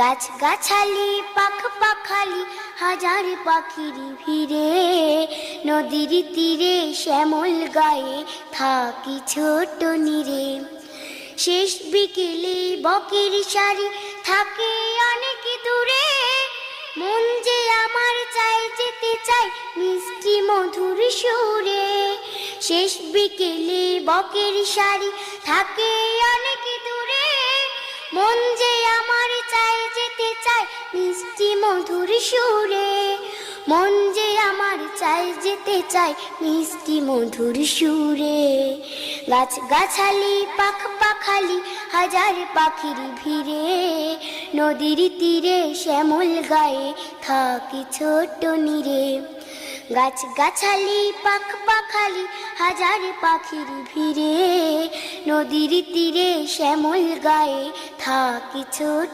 গাছ গাছালি, পাখ পাখালি, হাজার পাখির ভিড়ে, নদীর তীরে শ্যামল গায়ে থাকি ছোট নীরে। শেষ বিকেলে বকের শাড়ি থাকে অনেক দূরে, মন যে আমার চাই যেতে চাই মিষ্টি মধুর সুরে। শেষ বিকেলে বকের শাড়ি থাকে অনেক দূরে, মন যে মধুর সুরে, মন যে আমার চাই যেতে চাই মিষ্টি মধুর সুরে। গাছ গাছালি, পাখ পাখালি, হাজার পাখির ভিড়ে। নদীর তীরে শ্যামল গায়ে থাকি ছোট নীরে। গাছ গাছালি, পাখ পাখালি, হাজার পাখির ভিড়ে। নদীর তীরে শ্যামল গায়ে থাকি ছোট